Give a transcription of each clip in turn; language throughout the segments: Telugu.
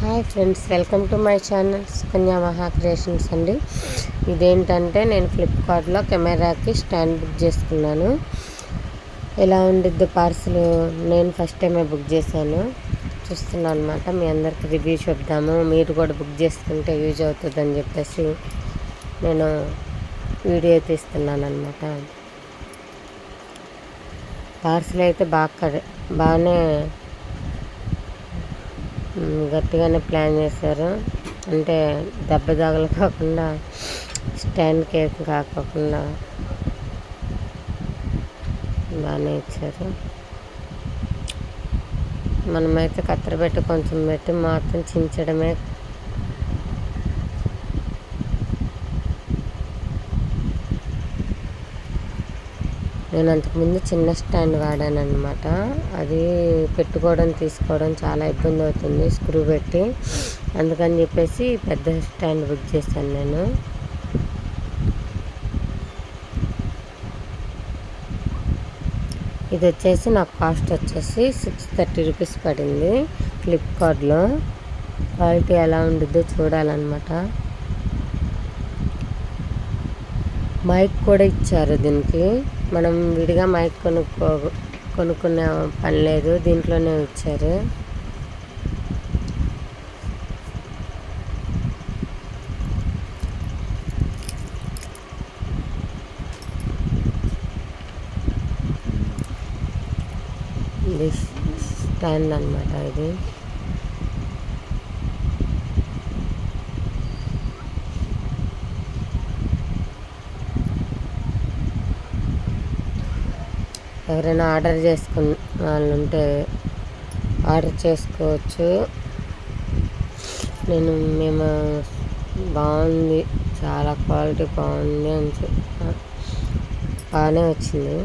Hi friends welcome to my channel Sukanya Maha creations అండి. ఇదేంటంటే నేను ఫ్లిప్కార్ట్లో కెమెరాకి స్టాండ్ బుక్ చేసుకున్నాను. ఎలా ఉండిద్ది పార్సల్? నేను ఫస్ట్ టైమే బుక్ చేశాను. చూస్తున్నాను అనమాట మీ అందరికి రివ్యూ చెప్దాము. మీరు కూడా బుక్ చేసుకుంటే యూజ్ అవుతుందని చెప్పేసి నేను వీడియో తీస్తున్నాను అనమాట పార్సల్ అయితే బాగా బాగానే గట్టిగానే ప్లాన్ చేశారు. అంటే దెబ్బ తగలకోకుండా స్టాండ్ కేక్ కాకోకుండా బాగానే ఇచ్చారు. మనమైతే కత్తెర పెట్టి కొంచెం పెట్టి మాత్రం చించడమే నేను అంతకుముందు చిన్న స్టాండ్ వాడాను అనమాట అది పెట్టుకోవడం తీసుకోవడం చాలా ఇబ్బంది అవుతుంది స్క్రూ పెట్టి. అందుకని చెప్పేసి పెద్ద స్టాండ్ బుక్ చేశాను నేను. ఇది వచ్చేసి నాకు కాస్ట్ వచ్చేసి సిక్స్ థర్టీ రూపీస్ పడింది ఫ్లిప్కార్ట్లో. క్వాలిటీ ఎలా ఉండిద్దో చూడాలన్నమాట. మైక్ కూడా ఇచ్చారు దీనికి. మనం విడిగా మైక్ కొనుక్కో కొనుక్కునే పని లేదు దీంట్లోనే ఇచ్చారు. స్టాండ్ అనమాట ఇది. ఎవరైనా ఆర్డర్ చేసుకున్న వాళ్ళు ఉంటే ఆర్డర్ చేసుకోవచ్చు. నేను మేము బాగుంది చాలా క్వాలిటీ బాగుంది అని చెప్పి. బాగానే వచ్చింది.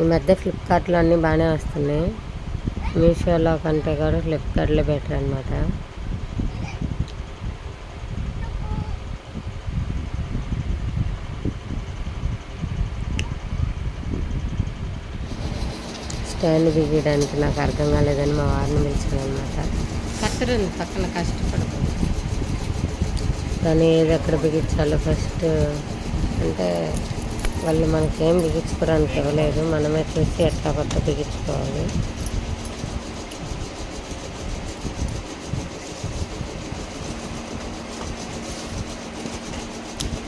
ఈ మధ్య ఫ్లిప్కార్ట్లో అన్నీ బాగానే వస్తున్నాయి. మీషోలో కంటే కూడా ఫ్లిప్కార్ట్లో బెటర్ అనమాట స్టాండ్ బిగించడానికి నాకు అర్థం కాలేదని మా వారిని పిలిచాను అనమాట పక్కన కష్టపడకూడదు దాన్ని ఏది ఎక్కడ బిగించాలో ఫస్ట్ అంటే వాళ్ళు మనకేం బిగించుకోవడానికి ఇవ్వలేదు. మనమే చూసి ఎట్లా కొత్త బిగించుకోవాలి.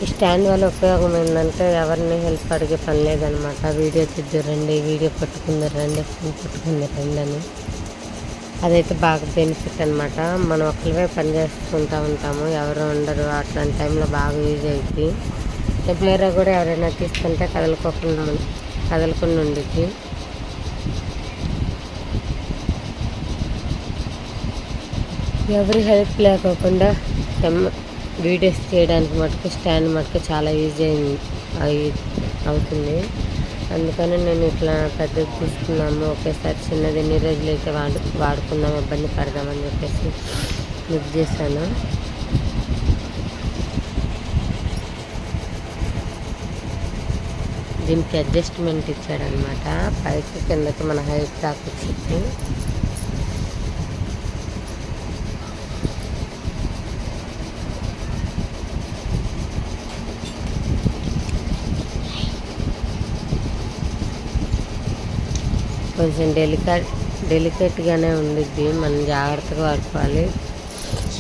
ఈ స్టాండ్ వల్ల ఉపయోగం ఏంటంటే ఎవరిని హెల్ప్ అడిగే పని లేదనమాట. వీడియో రండి వీడియో పట్టుకుందరండి ఫోన్ పట్టుకుందరండి అని అదైతే బాగా బెనిఫిట్ అనమాట. మనం ఒక్కరివే పని చేసుకుంటూ ఉంటాము ఎవరు ఉండరు అట్లాంటి టైంలో బాగా యూజ్ అవుతుంది కెమెరా కూడా ఎవరైనా తీసుకుంటే కదలుకోకుండా కదలకుండా ఉండిద్ది. ఎవరి హెల్ప్ లేకోకుండా కెమ్- వీడియోస్ చేయడానికి మటుకు స్టాండ్ మటుకు చాలా యూజ్ అయింది. అయి- అవుతుంది. అందుకని నేను ఇట్లా పెద్దది తీసుకున్నాము ఒకేసారి చిన్నది ఎన్ని రోజులు అయితే వాడు వాడుకుందాం ఇబ్బంది పడదామని చెప్పేసి బుక్ చేశాను. దీనికి అడ్జస్ట్మెంట్ ఇచ్చాడనమాట పైకి కిందకి మన హైట్ దాకా వచ్చింది కొంచెం డెలికేట్ డెలికేట్గానే ఉండిద్ది. మనం జాగ్రత్తగా వాడుకోవాలి.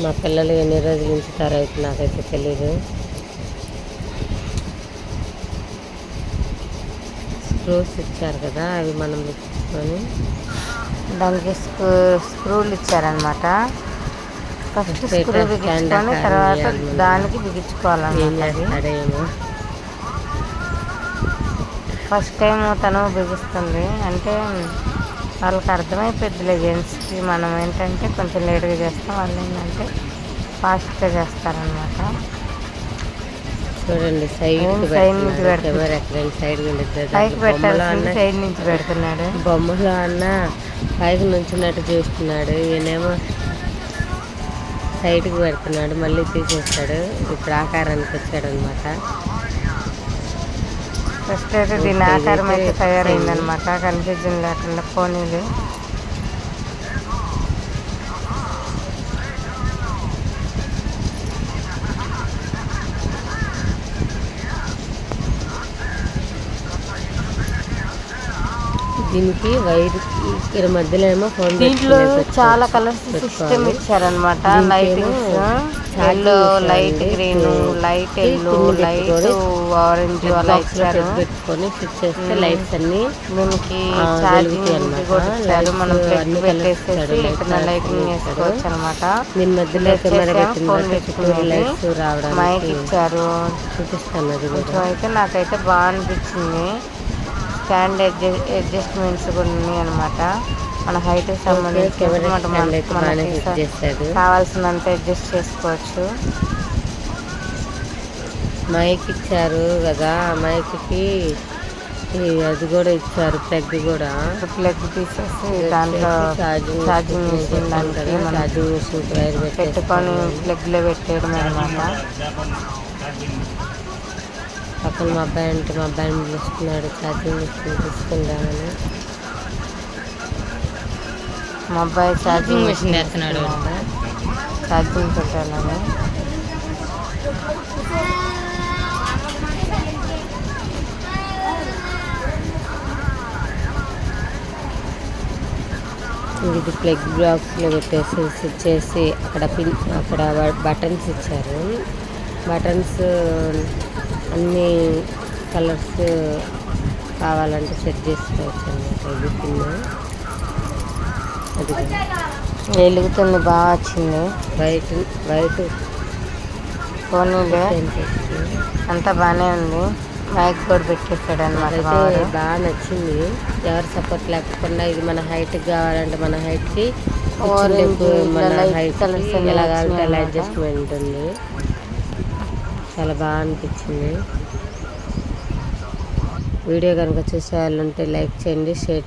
మా పిల్లలు ఎన్ని రోజులు ఉంచుతారో అయితే నాకైతే తెలీదు. స్క్రూస్ ఇచ్చారు కదా అవి మనం తెచ్చుకొని. దానికి స్క్రూ స్క్రూలు ఇచ్చారనమాట ఫస్ట్ స్క్రూ బిగించుకొని తర్వాత. దానికి బిగించుకోవాలన్నమాట ఫస్ట్ టైం తను బిగిస్తుంది. అంటే వాళ్ళకి అర్థమైపోద్దిలే జెంట్స్కి మనం ఏంటంటే కొంచెం లేట్గా చేస్తాం వాళ్ళు ఏంటంటే ఫాస్ట్గా చేస్తారనమాట చూడండి సైడ్ నుంచి సైడ్ పైకి పెట్టాల్సింది అన్న సైడ్ నుంచి పెడుతున్నాడు. బొమ్మలో అన్న పైకి నుంచున్నట్టు చూస్తున్నాడు. ఈయనేమో సైడ్కి పెడుతున్నాడు మళ్ళీ తీసేస్తాడు. ఇప్పుడు ఆకారానికి వచ్చాడు అనమాట ఫస్ట్ అయితే దీని ఆకారం అయితే తయారైందనమాట కన్ఫ్యూజన్ లేకుండా పోనీలు. దీనికి వైర్ ఇక్కడ మధ్యలో ఏమో దీంట్లో చాలా కలర్స్ సిస్టమ్ ఇచ్చారనమాట lightings yellow. Light green light yellow light పెట్టుకొని ఆరెంజ్ అలా ఇచ్చారు పెట్టి పెట్టుకొని స్విచ్ చేస్తే. లైట్స్ అన్ని దీనికి ఛార్జింగ్. కూడా ఇచ్చారు మనం ప్లగ్ పెట్టేసేసి. ఇక్కడ లైటింగ్ వేసుకోవచ్చు అనమాట దీని మధ్యలో కెమెరా ఫోన్ పెట్టుకునేది. లైట్స్ మైక్ రావడానికి ఇచ్చారు చూపిస్తాను అది కొంచెం అయితే నాకైతే బాగా అనిపించింది స్టాండ్ అడ్జస్ట్మెంట్స్ కూడా ఉన్నాయి అనమాట మన హైట్ సంబంధించి మనకి కావాల్సినంత అడ్జస్ట్ చేసుకోవచ్చు. మైక్ ఇచ్చారు కదా మైక్కి అది కూడా ఇచ్చారు ప్లగ్ కూడా. ప్లగ్ తీసేసి దాంట్లో ఛార్జింగ్ ఛార్జింగ్ మిషన్ దానికి ఛార్జింగ్ మిషన్ వైర్ పెట్టుకొని పెట్టుకొని ప్లగ్లో పెట్టేయడం అనమాట పక్కన మా అబ్బాయి అంటే మా అబ్బాయిని పిలుస్తున్నాడు ఛార్జింగ్ మిషన్ తీసుకుందామని. మా అబ్బాయి ఛార్జింగ్ మిషన్ వేస్తున్నాడు. ఛార్జింగ్ పెట్టాలని. ఇది ప్లగ్ బాక్స్లో పెట్టేసి స్విచ్ చేసి అక్కడ పిన్ అక్కడ బటన్స్ ఇచ్చారు. బటన్స్ అన్ని కలర్స్ కావాలంటే సెట్ చేసుకోవచ్చు అన్నమాట ఇది పిన్ వెలుగుతుంది బాగా వచ్చింది. వైట్ వైట్ పోనీలే అంతా బాగానే ఉంది. మైక్ కూడా పెట్టేసాడు అనమాట బాగా నచ్చింది. ఎవరు సపోర్ట్ లేకుండా ఇది మన హైట్ కావాలంటే మన హైట్కి Orange, మన ఇట్లా light హైట్ colours అన్ని ఎలా కావాలంటే అలా అడ్జస్ట్మెంట్ ఉంది చాలా బాగా అనిపించింది. వీడియో కనుక చూసే వాళ్ళు ఉంటే లైక్ చేయండి షేర్